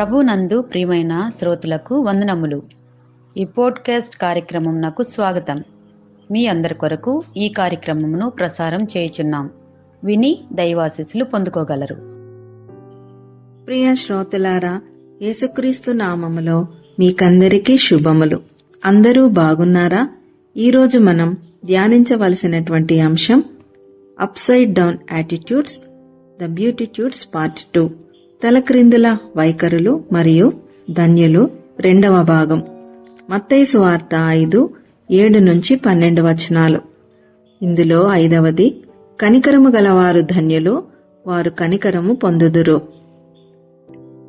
ప్రభునందు ప్రియమైన శ్రోతలకు వందనములు. ఈ పోడ్కాస్ట్ కార్యక్రమం నాకు స్వాగతం. మీ అందరి కొరకు ఈ కార్యక్రమమును ప్రసారం చేయుచున్నాం. విని దైవాశిస్సులు పొందుకోగలరు. ప్రియ శ్రోతలారా యేసుక్రీస్తు నామములో మీకందరికీ శుభములు. అందరూ బాగున్నారా? ఈరోజు మనం ధ్యానించవలసినటువంటి అంశం upside down attitudes the beatitudes part two. తలక్రిందుల వైఖరులు మరియు ధన్యులు రెండవ భాగం. మత్తయి వార్త ఐదు ఏడు నుంచి పన్నెండు వచనాలు. ఇందులో ఐదవది కనికరము గలవారు ధన్యులు వారు కనికరము పొందుదురు.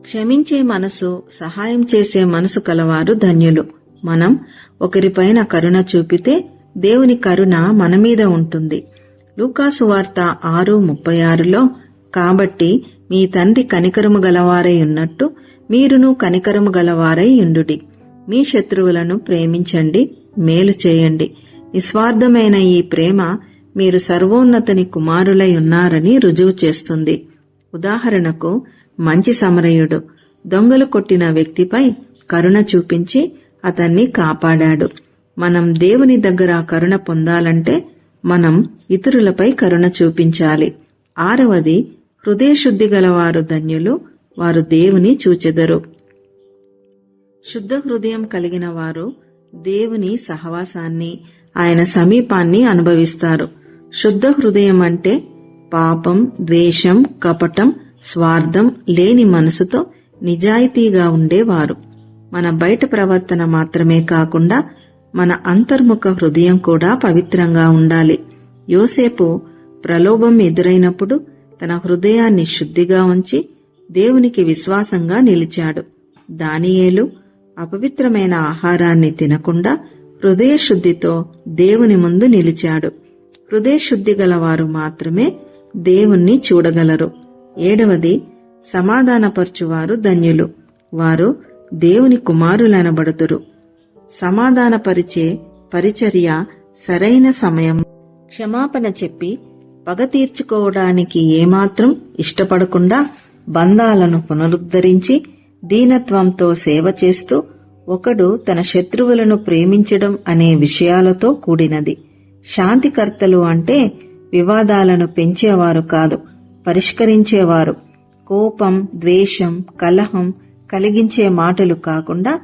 క్షమించే మనసు సహాయం చేసే మనసు కలవారు ధన్యులు. మనం ఒకరిపైన కరుణ చూపితే దేవుని కరుణ మన మీద ఉంటుంది. లూకాసు వార్త ఆరు ముప్పై ఆరులో కాబట్టి మీ తండ్రి కనికరము గలవారై ఉన్నట్టు మీరును కనికరము గలవారై ఉండుడి. మీ శత్రువులను ప్రేమించండి మేలు చేయండి. నిస్వార్థమైన ఈ ప్రేమ మీరు సర్వోన్నతని కుమారులై ఉన్నారని రుజువు చేస్తుంది. ఉదాహరణకు మంచి సమరయుడు దొంగలు కొట్టిన వ్యక్తిపై కరుణ చూపించి అతన్ని కాపాడాడు. మనం దేవుని దగ్గర కరుణ పొందాలంటే మనం ఇతరులపై కరుణ చూపించాలి. ఆరవది హృదయశుద్ధి గలవారు ధన్యులు వారు దేవుని చూచెదరు. శుద్ధ హృదయం కలిగిన వారు దేవుని సహవాసాన్ని ఆయన సమీపాన్ని అనుభవిస్తారు. శుద్ధ హృదయం అంటే పాపం ద్వేషం కపటం స్వార్థం లేని మనసుతో నిజాయితీగా ఉండేవారు. మన బయట ప్రవర్తన మాత్రమే కాకుండా మన అంతర్ముఖ హృదయం కూడా పవిత్రంగా ఉండాలి. యోసేపు ప్రలోభం ఎదురైనప్పుడు తన హృదయాన్ని శుద్ధిగా ఉంచి దేవునికి విశ్వాసంగా నిలిచాడు. దానియేలు అపవిత్రమైన ఆహారాన్ని తినకుండా హృదయశుద్ధితో దేవుని ముందు నిలిచాడు. హృదయశుద్ధి గలవారు మాత్రమే దేవుణ్ణి చూడగలరు. ఏడవది సమాధానపరచువారు ధన్యులు. వారు దేవుని కుమారులనబడుతురు సమాధానపరిచే పరిచర్య సరైన సమయం. క్షమాపణ చెప్పి పగ తీర్చుకోవడానికి ఏమాత్రం ఇష్టపడకుండా బంధాలను పునరుద్ధరించి దీనత్వంతో సేవ చేస్తూ ఒకడు తన శత్రువులను ప్రేమించడం అనే విషయాలతో కూడినది. శాంతికర్తలు అంటే వివాదాలను పెంచేవారు కాదు పరిష్కరించేవారు. కోపం ద్వేషం కలహం కలిగించే మాటలు కాకుండా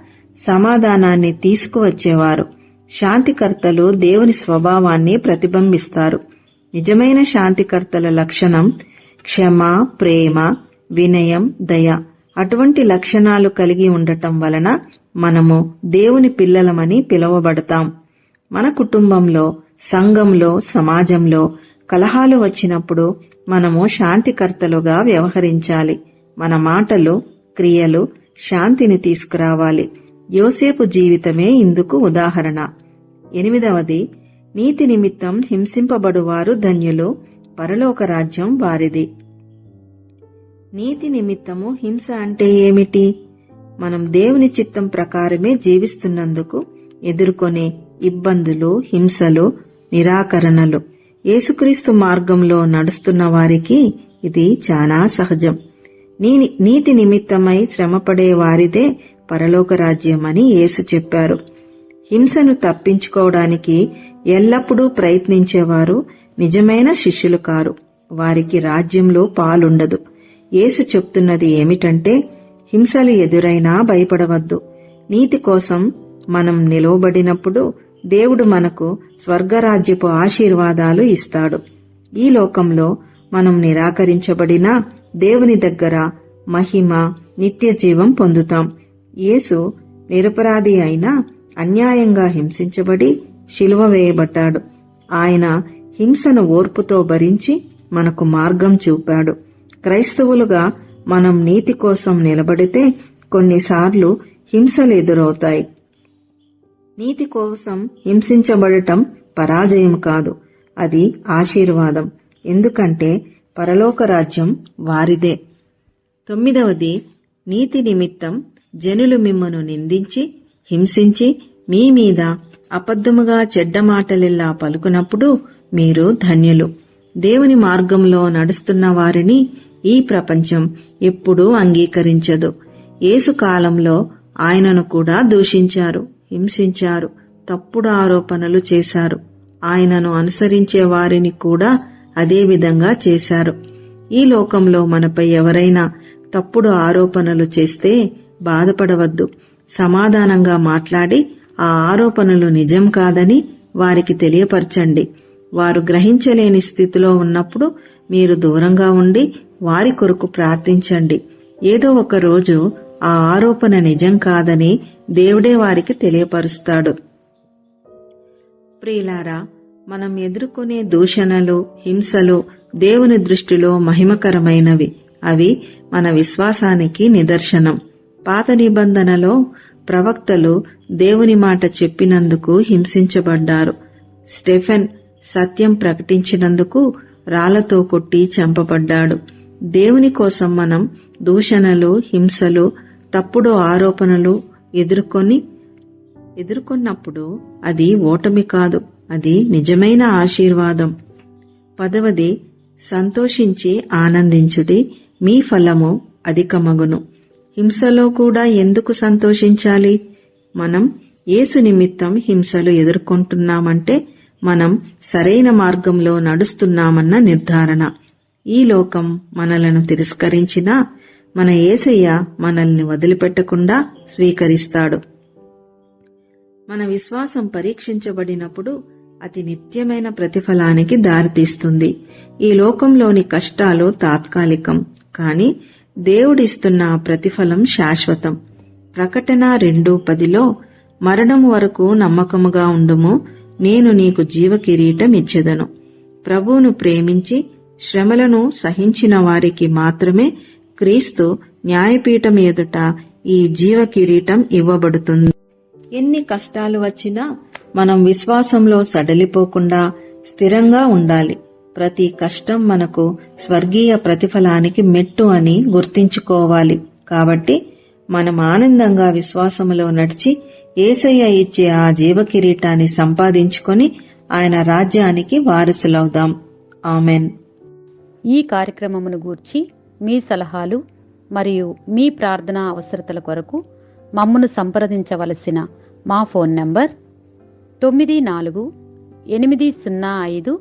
సమాధానాన్ని తీసుకువచ్చేవారు. శాంతికర్తలు దేవుని స్వభావాన్ని ప్రతిబింబిస్తారు. నిజమైన శాంతికర్తల లక్షణం క్షమ ప్రేమ వినయం దయ. అటువంటి లక్షణాలు కలిగి ఉండటం వలన మనము దేవుని పిల్లలమని పిలువబడతాం. మన కుటుంబంలో సంఘంలో సమాజంలో కలహాలు వచ్చినప్పుడు మనము శాంతికర్తలుగా వ్యవహరించాలి. మన మాటలు క్రియలు శాంతిని తీసుకురావాలి. యోసేపు జీవితమే ఇందుకు ఉదాహరణ. ఎనిమిదవది నీతి నిమిత్తం హింసింపబడువారు ధన్యులు పరలోక రాజ్యం వారిది. నీతి నిమిత్తము హింస అంటే ఏమిటి? మనం దేవుని చిత్తం ప్రకారమే జీవిస్తున్నందుకు ఎదుర్కొనే ఇబ్బందులు హింసలు నిరాకరణలు యేసుక్రీస్తు మార్గంలో నడుస్తున్న వారికి ఇది చాలా సహజం. నీతి నిమిత్తమై శ్రమపడే వారిదే పరలోక రాజ్యం అని యేసు చెప్పారు. హింసను తప్పించుకోవడానికి ఎల్లప్పుడూ ప్రయత్నించేవారు నిజమైన శిష్యులు కారు. వారికి రాజ్యంలో పాలుండదు. యేసు చెప్తున్నది ఏమిటంటే హింసలు ఎదురైనా భయపడవద్దు. నీతి కోసం మనం నిలవబడినప్పుడు దేవుడు మనకు స్వర్గరాజ్యపు ఆశీర్వాదాలు ఇస్తాడు. ఈ లోకంలో మనం నిరాకరించబడినా దేవుని దగ్గర మహిమ నిత్య జీవం పొందుతాం. యేసు నిరపరాధి అయినా అన్యాయంగా హింసించబడి శిలువ వేయబడ్డాడు. ఆయన హింసను ఓర్పుతో భరించి మనకు మార్గం చూపాడు. క్రైస్తవులుగా మనం నీతి కోసం నిలబడితే కొన్నిసార్లు హింసలు ఎదురవుతాయి. నీతి కోసం హింసించబడటం పరాజయం కాదు. అది ఆశీర్వాదం. ఎందుకంటే పరలోక రాజ్యం వారిదే. తొమ్మిదవది నీతి నిమిత్తం జనులు మిమ్మను నిందించి హింసించి మీ మీద అబద్ధముగా చెడ్డ మాటలెల్లా పలుకునప్పుడు మీరు ధన్యులు. దేవుని మార్గంలో నడుస్తున్న వారిని ఈ ప్రపంచం ఎప్పుడూ అంగీకరించదు. యేసు కాలంలో ఆయనను కూడా దూషించారు హింసించారు తప్పుడు ఆరోపణలు చేశారు. ఆయనను అనుసరించే వారిని కూడా అదే విధంగా చేశారు. ఈ లోకంలో మనపై ఎవరైనా తప్పుడు ఆరోపణలు చేస్తే బాధపడవద్దు. సమాధానంగా మాట్లాడి ఆ ఆరోపణలు నిజం కాదని వారికి తెలియపరచండి. వారు గ్రహించలేని స్థితిలో ఉన్నప్పుడు మీరు దూరంగా ఉండి వారి కొరకు ప్రార్థించండి. ఏదో ఒక రోజు ఆ ఆరోపణ నిజం కాదని దేవుడే వారికి తెలియపరుస్తాడు. ప్రియులారా మనం ఎదుర్కొనే దూషణలు హింసలు దేవుని దృష్టిలో మహిమకరమైనవి. అవి మన విశ్వాసానికి నిదర్శనం. పాత నిబంధనలో ప్రవక్తలు దేవుని మాట చెప్పినందుకు హింసించబడ్డారు. స్టెఫెన్ సత్యం ప్రకటించినందుకు రాళ్ళతో కొట్టి చంపబడ్డాడు. దేవుని కోసం మనం దూషణలు హింసలు తప్పుడు ఆరోపణలు ఎదుర్కొని ఎదుర్కొన్నప్పుడు అది ఓటమి కాదు. అది నిజమైన ఆశీర్వాదం. పదవది సంతోషించి ఆనందించుడి. మీ ఫలము అధికమగును. హింసలో కూడా ఎందుకు సంతోషించాలి? మనం యేసు నిమిత్తం హింసలు ఎదుర్కొంటున్నామంటే మనం సరైన మార్గంలో నడుస్తున్నామన్న నిర్ధారణ. ఈ లోకం మనలను తిరస్కరించినా మన ఏసయ్య మనల్ని వదిలిపెట్టకుండా స్వీకరిస్తాడు. మన విశ్వాసం పరీక్షించబడినప్పుడు అతి నిత్యమైన ప్రతిఫలానికి దారితీస్తుంది. ఈ లోకంలోని కష్టాలు తాత్కాలికం. కానీ దేవుడిస్తున్న ప్రతిఫలం శాశ్వతం. ప్రకటన రెండు పదిలో మరణం వరకు నమ్మకముగా ఉండుము నేను నీకు జీవ కిరీటం ఇచ్చెదను ప్రభువును ప్రేమించి శ్రమలను సహించిన వారికి మాత్రమే క్రీస్తు న్యాయపీఠం ఎదుట ఈ జీవ కిరీటం ఇవ్వబడుతుంది. ఎన్ని కష్టాలు వచ్చినా మనం విశ్వాసంలో సడలిపోకుండా స్థిరంగా ఉండాలి. ప్రతి కష్టం మనకు స్వర్గీయ ప్రతిఫలానికి మెట్టు అని గుర్తించుకోవాలి. కాబట్టి మనం ఆనందంగా విశ్వాసములో నడిచి ఏసయ్య ఇచ్చే ఆ జీవ కిరీటాన్ని సంపాదించుకొని ఆయన రాజ్యానికి వారసులవుదాం. ఆమెన్. ఈ కార్యక్రమమును గూర్చి మీ సలహాలు మరియు మీ ప్రార్థనా అవసరతల కొరకు మమ్మను సంప్రదించవలసిన మా ఫోన్ నంబర్ తొమ్మిది నాలుగు ఎనిమిది సున్నా ఐదు